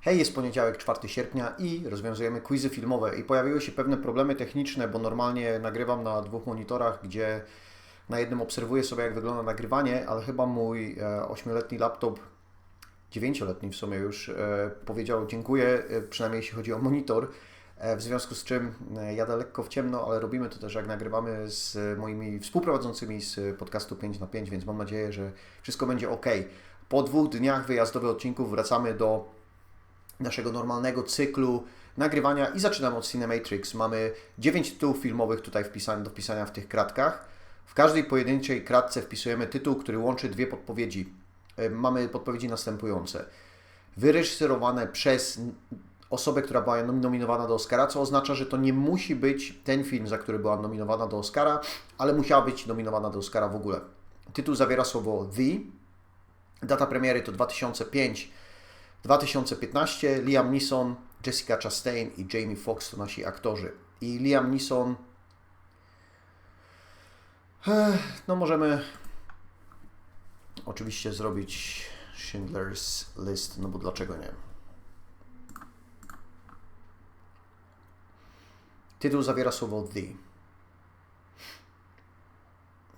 Hej, jest poniedziałek, 4 sierpnia i rozwiązujemy quizy filmowe. I pojawiły się pewne problemy techniczne, bo normalnie nagrywam na dwóch monitorach, gdzie na jednym obserwuję sobie, jak wygląda nagrywanie, ale chyba mój 8-letni laptop, 9-letni w sumie już, e, powiedział dziękuję, e, przynajmniej jeśli chodzi o monitor. E, W związku z czym e, jadę lekko w ciemno, ale robimy to też jak nagrywamy z moimi współprowadzącymi z podcastu 5 na 5, więc mam nadzieję, że wszystko będzie ok. Po dwóch dniach wyjazdowych odcinków wracamy do naszego normalnego cyklu nagrywania i zaczynamy od Cinematrix. Mamy 9 tytułów filmowych tutaj wpisanych do wpisania w tych kratkach. W każdej pojedynczej kratce wpisujemy tytuł, który łączy dwie podpowiedzi. E, Mamy podpowiedzi następujące. Wyreżyserowane przez osobę, która była nominowana do Oscara, co oznacza, że to nie musi być ten film, za który była nominowana do Oscara, ale musiała być nominowana do Oscara w ogóle. Tytuł zawiera słowo The. Data premiery to 2005 2015 Liam Neeson, Jessica Chastain i Jamie Foxx to nasi aktorzy. I Liam Neeson. Ech, No, możemy oczywiście zrobić Schindler's List, no bo dlaczego nie? Tytuł zawiera słowo the.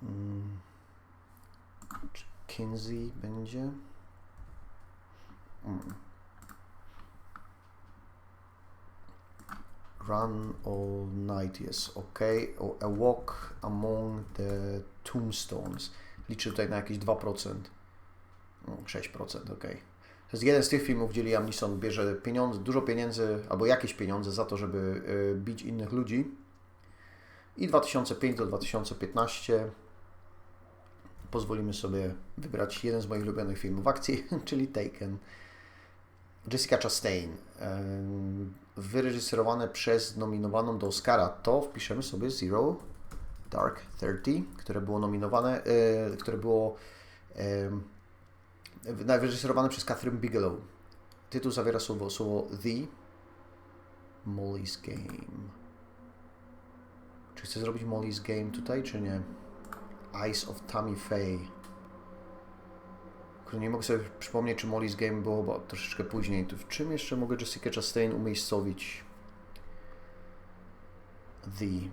Mm. Czy Kinsey będzie? Mm. Run all night jest ok. A walk among the tombstones. Liczę tutaj na jakieś 2%. No, 6%, ok. To jest jeden z tych filmów, gdzie Liam Neeson bierze pieniądze, dużo pieniędzy, albo jakieś pieniądze za to, żeby y, bić innych ludzi. I 2005 do 2015 pozwolimy sobie wybrać jeden z moich ulubionych filmów akcji, czyli Taken. Jessica Chastain, wyreżyserowane przez nominowaną do Oscara, to wpiszemy sobie Zero Dark Thirty, które było nominowane, e, które było wyreżyserowane przez Catherine Bigelow. Tytuł zawiera słowo, słowo The Molly's Game. Czy chcę zrobić Molly's Game tutaj, czy nie? Eyes of Tammy Faye. Kurde, Nie mogę sobie przypomnieć, czy Molly's Game było bo troszeczkę później. To w czym jeszcze mogę Jessica Chastain umiejscowić? The.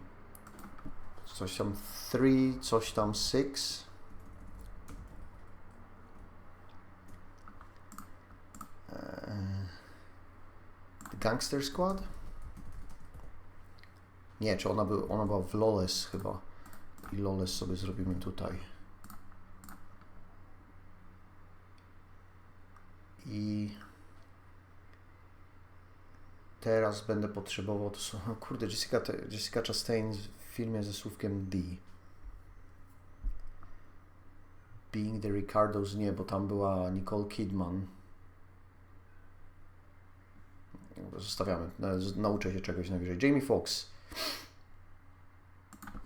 Coś tam three, coś tam six. Eee, The Gangster Squad? Nie, czy ona, był, ona była w Lawless chyba. I Lawless sobie zrobimy tutaj. I teraz będę potrzebował, to są, kurde, Jessica, Jessica Chastain w filmie ze słówkiem D. Being the Ricardos nie, bo tam była Nicole Kidman. Zostawiamy, z- nauczę się czegoś najwyżej. Jamie Foxx.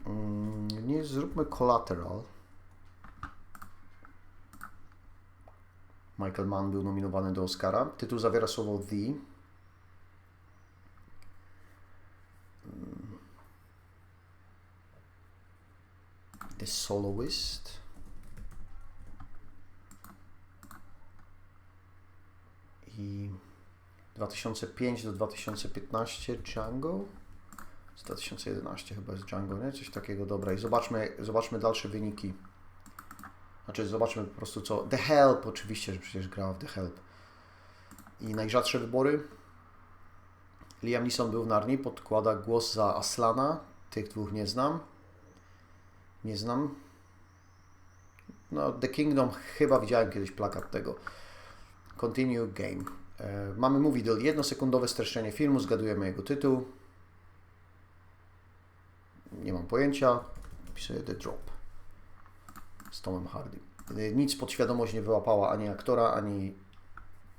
Mm, Nie, zróbmy Collateral. Michael Mann był nominowany do Oscara. Tytuł zawiera słowo The. The Soloist. I 2005 do 2015 Django. Z 2011 chyba jest Django, nie? Coś takiego, dobra. I zobaczmy, zobaczmy dalsze wyniki. Znaczy, zobaczmy po prostu co. The Help, oczywiście, że przecież grała w The Help. I najrzadsze wybory. Liam Neeson był w Narni, podkłada głos za Aslana. Tych dwóch nie znam. Nie znam. No, The Kingdom chyba widziałem kiedyś plakat tego. Continue Game. E, mamy movie deal. Jednosekundowe streszczenie filmu, zgadujemy jego tytuł. Nie mam pojęcia. Pisuję The Drop z Tomem Hardy. Y, Nic podświadomość nie wyłapała ani aktora, ani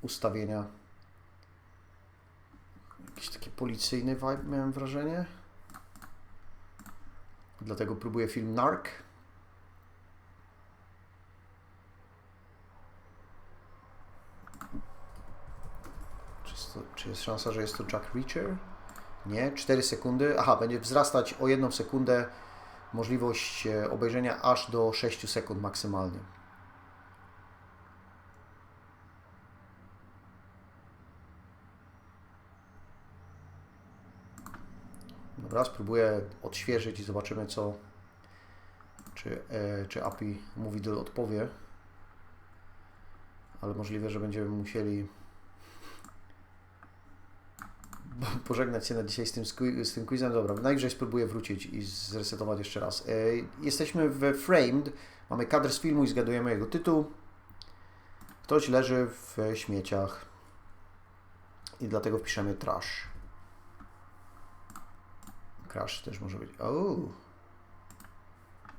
ustawienia. Jakiś taki policyjny vibe miałem wrażenie. Dlatego próbuję film Narc. Czy to, czy jest szansa, że jest to Jack Reacher? Nie, 4 sekundy. Aha, będzie wzrastać o 1 sekundę możliwość e, obejrzenia aż do 6 sekund maksymalnie. Dobra, spróbuję odświeżyć i zobaczymy co, czy, e, czy API Movie Deal odpowie. Ale możliwe, że będziemy musieli pożegnać się na dzisiaj z tym, z tym quizem. Dobra, najwyżej spróbuję wrócić i zresetować jeszcze raz. E, jesteśmy w Framed, mamy kadr z filmu i zgadujemy jego tytuł. Ktoś leży w śmieciach i dlatego wpiszemy trash. Crash też może być. O!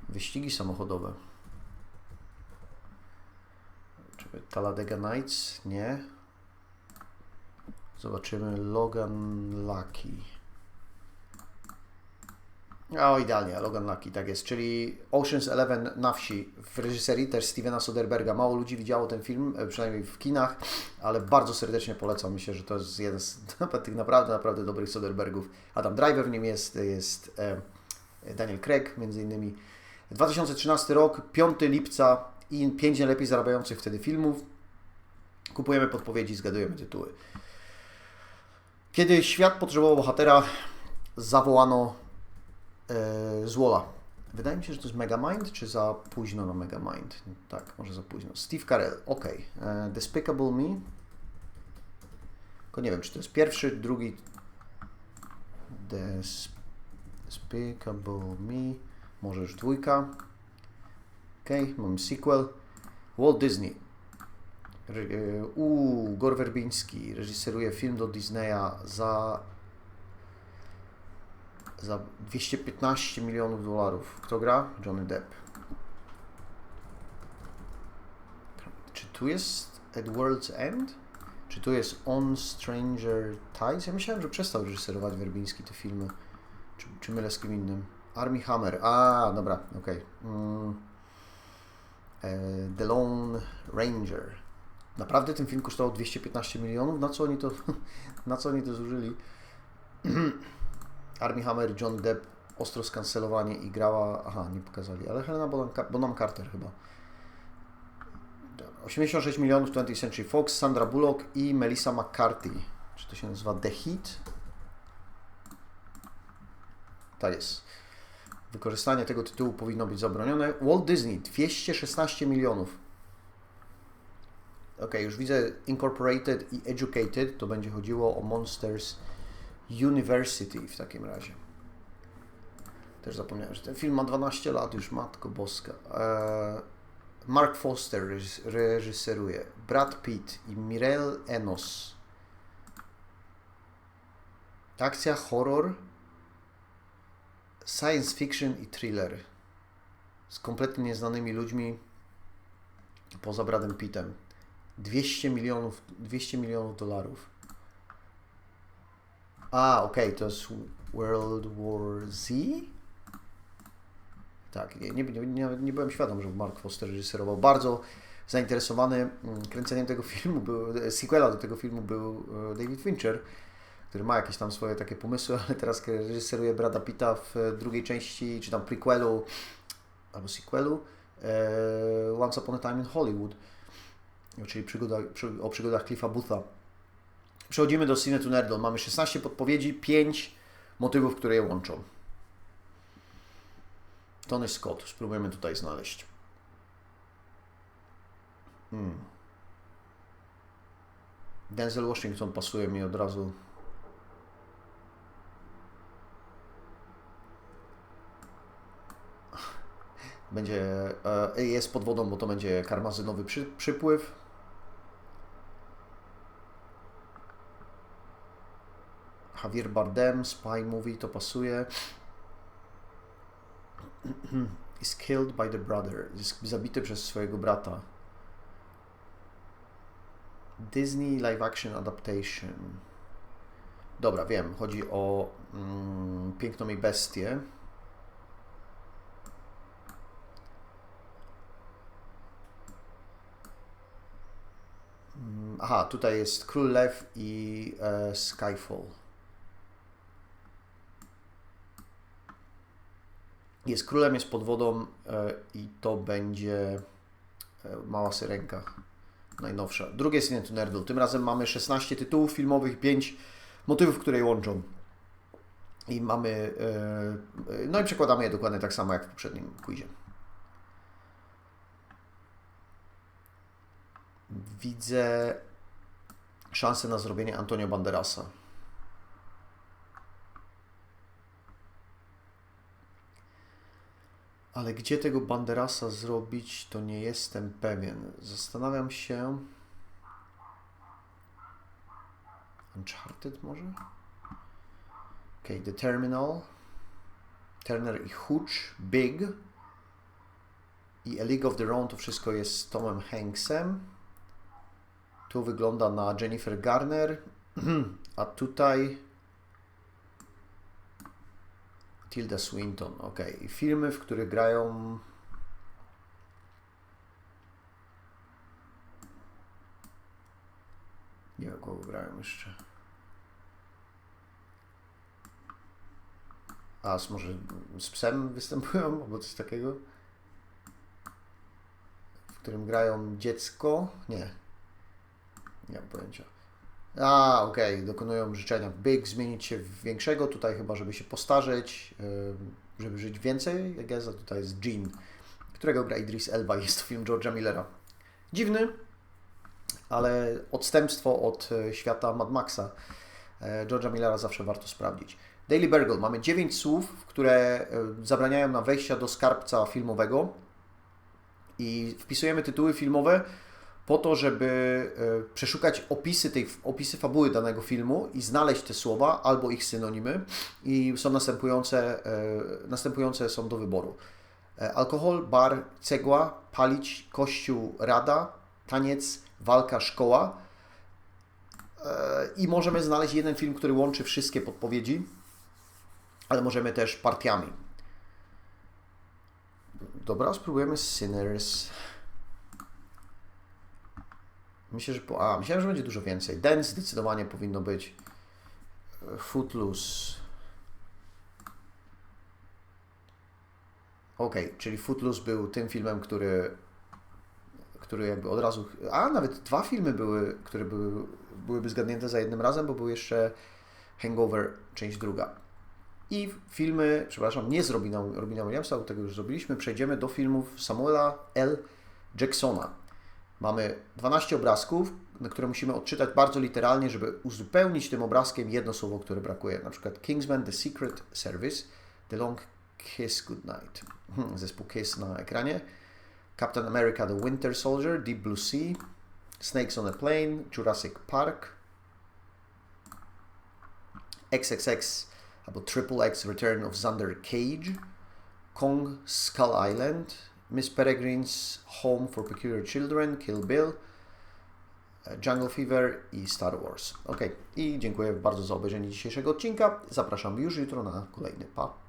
Wyścigi samochodowe. Czy Talladega Nights? Nie. Zobaczymy Logan Lucky. O, idealnie, Logan Lucky, tak jest. Czyli Ocean's Eleven na wsi w reżyserii też Stevena Soderberga. Mało ludzi widziało ten film, e, przynajmniej w kinach, ale bardzo serdecznie polecam. Myślę, że to jest jeden z tych naprawdę, naprawdę dobrych Soderbergów. Adam Driver w nim jest, jest e, Daniel Craig między innymi. 2013 rok, 5 lipca i 5 najlepiej zarabiających wtedy filmów. Kupujemy podpowiedzi, zgadujemy tytuły. Kiedy świat potrzebował bohatera, zawołano e, Zwola. Wydaje mi się, że to jest Megamind, czy za późno na Megamind? Tak, może za późno. Steve Carell, ok. E, Despicable Me. Tylko nie wiem, czy to jest pierwszy, drugi. Des Despicable Me. Może już dwójka. Ok, mamy sequel. Walt Disney. Uuu, Gor Werbiński reżyseruje film do Disneya za za 215 milionów dolarów. Kto gra? Johnny Depp. Czy tu jest At World's End? Czy tu jest On Stranger Tides? Ja myślałem, że przestał reżyserować Werbiński te filmy. Czy, czy mylę z kim innym? Army Hammer. A, dobra, okej. Mm. E, The Lone Ranger. Naprawdę ten film kosztował 215 milionów? Na co oni to, na co oni to zużyli? Armie Hammer, John Depp ostro skancelowanie i grała. Aha, nie pokazali, ale Helena Bonham, Bonham Carter chyba. 86 milionów 20th Century Fox, Sandra Bullock i Melissa McCarthy. Czy to się nazywa The Heat? Tak jest. Wykorzystanie tego tytułu powinno być zabronione. Walt Disney 216 milionów. Ok, już widzę Incorporated i Educated. To będzie chodziło o Monsters University w takim razie. Też zapomniałem, że ten film ma 12 lat już, Matko Boska. Eee, Mark Foster reżys- reżyseruje. Brad Pitt i Mirel Enos. Akcja, horror, science fiction i thriller. Z kompletnie nieznanymi ludźmi poza Bradem Pittem. 200 milionów, 200 milionów dolarów. A, okej, to jest World War Z? Tak, nie, nie, nie, nie byłem świadom, że Mark Foster reżyserował. Bardzo zainteresowany mm, kręceniem tego filmu, był, sequela do tego filmu był e, David Fincher, który ma jakieś tam swoje takie pomysły, ale teraz reżyseruje Brada Pitta w drugiej części, czy tam prequelu, albo sequelu e, Once Upon a Time in Hollywood, czyli przygoda, przy, o przygodach Cliffa Bootha. Przechodzimy do Cine Nerdon. Mamy 16 podpowiedzi, 5 motywów, które je łączą. Tony Scott. Spróbujemy tutaj znaleźć. Hmm. Denzel Washington pasuje mi od razu. Będzie, e, jest pod wodą, bo to będzie karmazynowy przy, przypływ. Javier Bardem, Spy Movie, to pasuje. Is killed by the brother. Jest zabity przez swojego brata. Disney live action adaptation. Dobra, wiem. Chodzi o mm, Piękną i Bestię. Mm, Aha, tutaj jest Król Lew i e, Skyfall. Jest królem, jest pod wodą e, i to będzie e, Mała Syrenka, najnowsza. Drugie Cine to Nerdle. Tym razem mamy 16 tytułów filmowych, 5 motywów, które je łączą. I mamy, yy, no i przekładamy je dokładnie tak samo jak w poprzednim quizie. Widzę szansę na zrobienie Antonio Banderasa. Ale gdzie tego Banderasa zrobić, to nie jestem pewien. Zastanawiam się. Uncharted może? Ok, The Terminal. Turner i Hooch, Big. I A League of Their Own to wszystko jest z Tomem Hanksem. Tu wygląda na Jennifer Garner. A tutaj Tilda Swinton, ok. Filmy, w których grają. Nie wiem, kogo grają jeszcze. A z, może z psem występują, albo coś takiego? W którym grają dziecko? Nie. Nie mam pojęcia. A, okej, okay. dokonują życzenia Big, zmienić się w większego, tutaj chyba, żeby się postarzeć, żeby żyć więcej, jak jest, tutaj jest Jean, którego gra Idris Elba, jest to film George'a Millera. Dziwny, ale odstępstwo od e, świata Mad Maxa e, George'a Millera zawsze warto sprawdzić. Daily Burgle. Mamy 9 słów, które e, zabraniają nam wejścia do skarbca filmowego i wpisujemy tytuły filmowe po to, żeby e, przeszukać opisy, tej, opisy fabuły danego filmu i znaleźć te słowa albo ich synonimy i są następujące, e, następujące są do wyboru. Alkohol, bar, cegła, palić, kościół, rada, taniec, walka, szkoła. I możemy znaleźć jeden film, który łączy wszystkie podpowiedzi ale możemy też partiami. Dobra, spróbujemy Sinners. Myślę, że po... A, myślałem, że będzie dużo więcej. Dance zdecydowanie powinno być. Footloose. Ok, czyli Footloose był tym filmem, który, który jakby od razu. A nawet dwa filmy były, które były, byłyby zgadnięte za jednym razem, bo był jeszcze Hangover, część druga. I filmy, przepraszam, nie z Robina, Robina Williamsa, bo tego już zrobiliśmy, przejdziemy do filmów Samuela L. Jacksona. Mamy 12 obrazków, które musimy odczytać bardzo literalnie, żeby uzupełnić tym obrazkiem jedno słowo, które brakuje. Na przykład Kingsman The Secret Service, The Long Kiss Goodnight. Hmm, zespół Kiss na ekranie. Captain America The Winter Soldier, Deep Blue Sea, Snakes on a Plane, Jurassic Park, XXX albo Triple X Return of Xander Cage, Kong Skull Island, Miss Peregrine's Home for Peculiar Children, Kill Bill, e, Jungle Fever i Star Wars. Ok, i dziękuję bardzo za obejrzenie dzisiejszego odcinka. Zapraszam już jutro na kolejny. Pa!